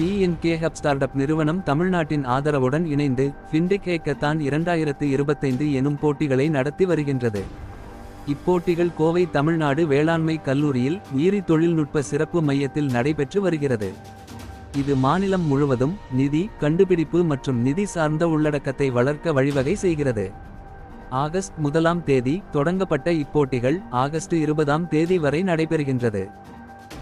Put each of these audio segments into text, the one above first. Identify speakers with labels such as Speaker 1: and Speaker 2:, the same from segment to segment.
Speaker 1: PNK hub startup நிறுவனம் தமிழ்நாட்டின் ஆதரவுடன் இணைந்து ஃபின்டெக் ஹேக்கத்தான் இரண்டாயிரத்து இருபத்தைந்து எனும் போட்டிகளை நடத்தி வருகின்றது. இப்போட்டிகள் கோவை தமிழ்நாடு வேளாண்மை கல்லூரியில் உயிரி தொழில்நுட்ப சிறப்பு மையத்தில் நடைபெற்று வருகிறது. இது மாநிலம் முழுவதும் நிதி கண்டுபிடிப்பு மற்றும் நிதி சார்ந்த உள்ளடக்கத்தை வளர்க்க வழிவகை செய்கிறது. ஆகஸ்ட் முதலாம் தேதி தொடங்கப்பட்ட இப்போட்டிகள் ஆகஸ்ட் இருபதாம் தேதி வரை நடைபெறுகின்றது.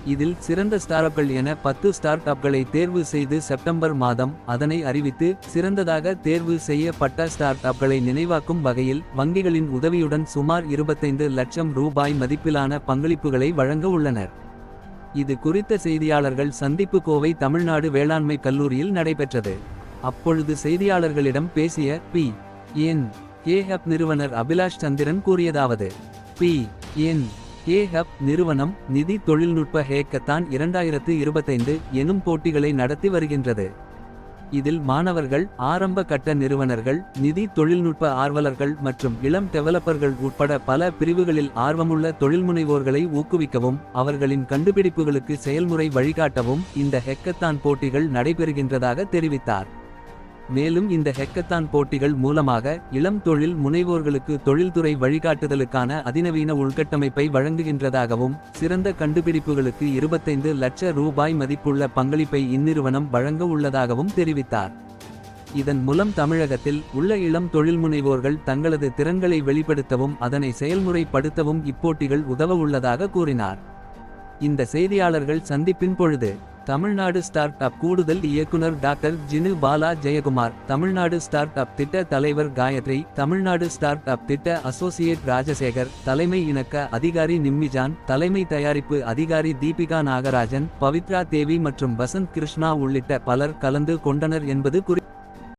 Speaker 1: இதில் சிறந்த ஸ்டார்அப்கள் என பத்து ஸ்டார்ட் அப்களை தேர்வு செய்து செப்டம்பர் மாதம் அதனை அறிவித்து சிறந்ததாக தேர்வு செய்யப்பட்ட ஸ்டார்ட் அப்களை நினைவாக்கும் வகையில் வங்கிகளின் உதவியுடன் சுமார் இருபத்தைந்து லட்சம் ரூபாய் மதிப்பிலான பங்களிப்புகளை வழங்க உள்ளனர். இது குறித்த செய்தியாளர்கள் சந்திப்பு கோவை தமிழ்நாடு வேளாண்மை கல்லூரியில் நடைபெற்றது. அப்பொழுது செய்தியாளர்களிடம் பேசிய பி. என். ஏஹப் நிறுவனர் அபிலாஷ் சந்திரன் கூறியதாவது பி. என். ஏ ஹப் நிறுவனம் நிதி தொழில்நுட்ப ஹேக்கத்தான் இரண்டாயிரத்து இருபத்தைந்து எனும் போட்டிகளை நடத்தி வருகின்றது. இதில் மாணவர்கள் ஆரம்ப கட்ட நிறுவனர்கள் நிதி தொழில்நுட்ப ஆர்வலர்கள் மற்றும் இளம் டெவலப்பர்கள் உட்பட பல பிரிவுகளில் ஆர்வமுள்ள தொழில்முனைவோர்களை ஊக்குவிக்கவும் அவர்களின் கண்டுபிடிப்புகளுக்கு செயல்முறை வழிகாட்டவும் இந்த ஹெக்கத்தான் போட்டிகள் நடைபெறுகின்றதாக தெரிவித்தார். மேலும் இந்த ஹெக்கத்தான் போட்டிகள் மூலமாக இளம் தொழில் முனைவோர்களுக்கு தொழில்துறை வழிகாட்டுதலுக்கான அதிநவீன உள்கட்டமைப்பை வழங்குகின்றதாகவும் சிறந்த கண்டுபிடிப்புகளுக்கு இருபத்தைந்து லட்ச ரூபாய் மதிப்புள்ள பங்களிப்பை இந்நிறுவனம் வழங்க உள்ளதாகவும் தெரிவித்தார். இதன் மூலம் தமிழகத்தில் உள்ள இளம் தொழில் முனைவோர்கள் தங்களது திறன்களை வெளிப்படுத்தவும் அதனை செயல்முறைப்படுத்தவும் இப்போட்டிகள் உதவ உள்ளதாக கூறினார். இந்த செய்தியாளர்கள் சந்திப்பின் பொழுது தமிழ்நாடு ஸ்டார்ட் அப் கூடுதல் இயக்குனர் doctor Jinu Bala Jayakumar Tamil Nadu start up திட்ட தலைவர் காயத்ரி தமிழ்நாடு ஸ்டார்ட் அப் திட்ட அசோசியேட் ராஜசேகர் தலைமை இணக்க அதிகாரி நிம்மிஜான் தலைமை தயாரிப்பு அதிகாரி தீபிகா நாகராஜன் பவித்ரா தேவி மற்றும் வசந்த் கிருஷ்ணா உள்ளிட்ட பலர் கலந்து கொண்டனர் என்பது குறி